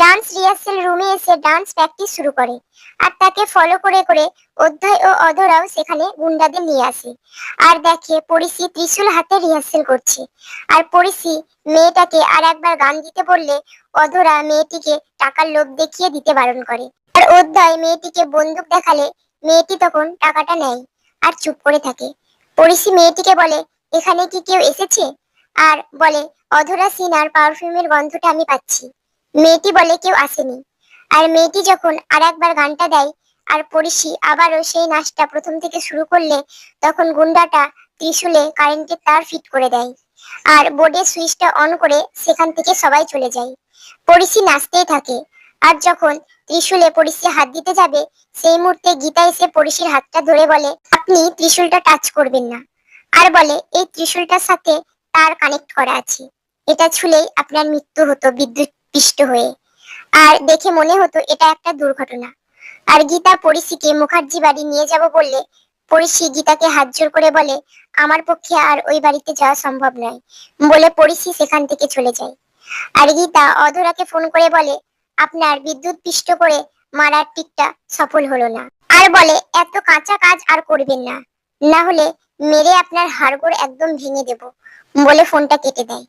Dance rehearsal রুমে এসে dance practice শুরু করে। আর তাকে ফলো করে করে অধ্যয় ও অধরাও সেখানে গুন্ডাদের নিয়ে আসে। আর দেখে পরিসি ত্রিশূল হাতে রিহার্সেল করছে। আর পরিসি মেয়েটাকে আর একবার গান দিতে বললে অধরা মেয়েটিকে টাকার লোভ দেখিয়ে দিতে বারণ করে। আর অধ্যায় মেয়েটিকে বন্দুক দেখালে মেয়েটি তখন টাকাটা নেয় আর চুপ করে থাকে। পরিসি মেয়েটিকে বলে, এখানে কি কেউ এসেছে? আর বলে, অধরা সিনার পারফিউমের গন্ধটা আমি পাচ্ছি। মেয়েটি বলে কেউ আসেনি। আর মেয়েটি যখন আর একবার গানটা দেয়, আর পড়িসি আবারও সেই নাচটা প্রথম থেকে শুরু করলে, তখন গুন্ডাটা ত্রিশুলে কারেন্টের তার ফিট করে দেয়। আর বোর্ডের সুইচটা অন করে সেখান থেকে সবাই চলে যায়। পড়িসি নাচতেই থাকে। আর যখন ত্রিশুলে পড়িসি হাত দিতে যাবে, সেই মুহূর্তে গীতা এসে পড়িসির হাতটা ধরে বলে, আপনি ত্রিশূলটা টাচ করবেন না। আর বলে, এই ত্রিশূলটার সাথে তার কানেক্ট করা আছে। এটা ছুলেই আপনার মৃত্যু হতো, বিদ্যুৎ পিষ্ট হয়ে। আর দেখে মনে হতো এটা একটা দুর্ঘটনা। আর গীতা পরিসিকে মুখার্জি বাড়ি নিয়ে যাব বললে পরিসি গীতাকে হাত জোর করে বলে, আমার পক্ষে আর ওই বাড়িতে যাওয়া সম্ভব নয়। বলে পরিসি সেখান থেকে চলে যায়। আর গীতা অধরাকে ফোন করে বলে, আপনার বিদ্যুৎ পিষ্ট করে মারার টিকটা সফল হলো না। আর বলে, এত কাঁচা কাজ আর করবেন না। না হলে মেরে আপনার হাড়গোড় একদম ভেঙে দেব। বলে ফোনটা কেটে দেয়।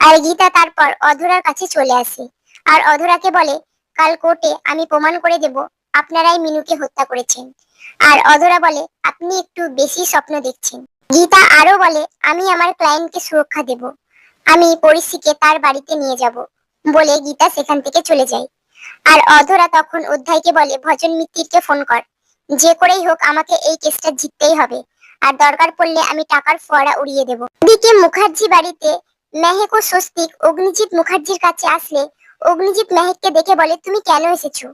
আর গীতা তারপর অধরার কাছে চলে আসে। আর অধরাকে বলে, কাল কোর্টে আমি প্রমাণ করে দেব আপনারাই মিনুকে হত্যা করেছেন। আর অধরা বলে, আপনি একটু বেশি স্বপ্ন দেখছেন। গীতা আরও বলে, আমি আমার ক্লায়েন্টকে সুরক্ষা দেব। আমি পরিস্থিতিকে তার বাড়িতে নিয়ে যাব। বলে গীতা সেখান থেকে চলে যায়। আর অধরা তখন অধ্যায়কে বলে, ভজন মিত্তিরকে ফোন কর। যে করেই হোক আমাকে এই কেসটা জিততেই হবে। আর দরকার পড়লে আমি টাকার ফোয়ারা উড়িয়ে দেব। দিকে মুখার্জি বাড়িতে মেহেক ও স্বস্তিক অগ্নিজিৎ মুখার্জির কাছে আসলে অগ্নিজিৎ মেহেককে দেখে বলে, তুমি কেন এসেছ?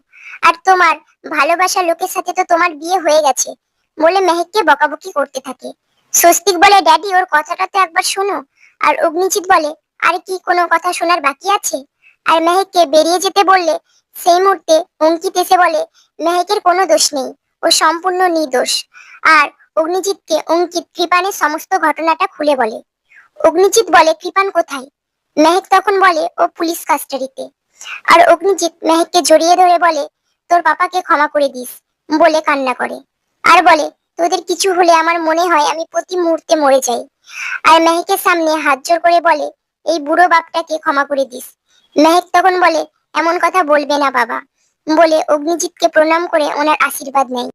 আর তোমার ভালোবাসা লোকের সাথে তো তোমার বিয়ে হয়ে গেছে। বলে মেহেককে বকাবকি করতে থাকে। স্বস্তিক বলে, ড্যাডি, ওর কথাটা তো একবার শোনো। আর অগ্নিজিৎ বলে, আর কি, কোনো কথা শোনার বাকি আছে? আর মেহেককে বেরিয়ে যেতে বললে, সেই মুহূর্তে অঙ্কিত এসে বলে, মেহেকের কোনো দোষ নেই, ও সম্পূর্ণ নির্দোষ। আর অগ্নিজিৎকে অঙ্কিত কৃপানের সমস্ত ঘটনাটা খুলে বলে। অগ্নিজিৎ বলে, কৃপান কোথায়? মেহেক তখন বলে, ও পুলিশ কাস্টাডিতে। আর অগ্নিজিৎ মেহেককে জড়িয়ে ধরে বলে, তোর পাপাকে ক্ষমা করে দিস, বলে কান্না করে। আর বলে, তোদের কিছু হলে আমার মনে হয় আমি প্রতি মুহূর্তে মরে যাই। আর মেহেকের সামনে হাত জোর করে বলে, এই বুড়ো বাপটাকে ক্ষমা করে দিস। মেহেক তখন বলে, এমন কথা বলবে না বাবা, বলে অগ্নিজিৎকে প্রণাম করে ওনার আশীর্বাদ নেয়।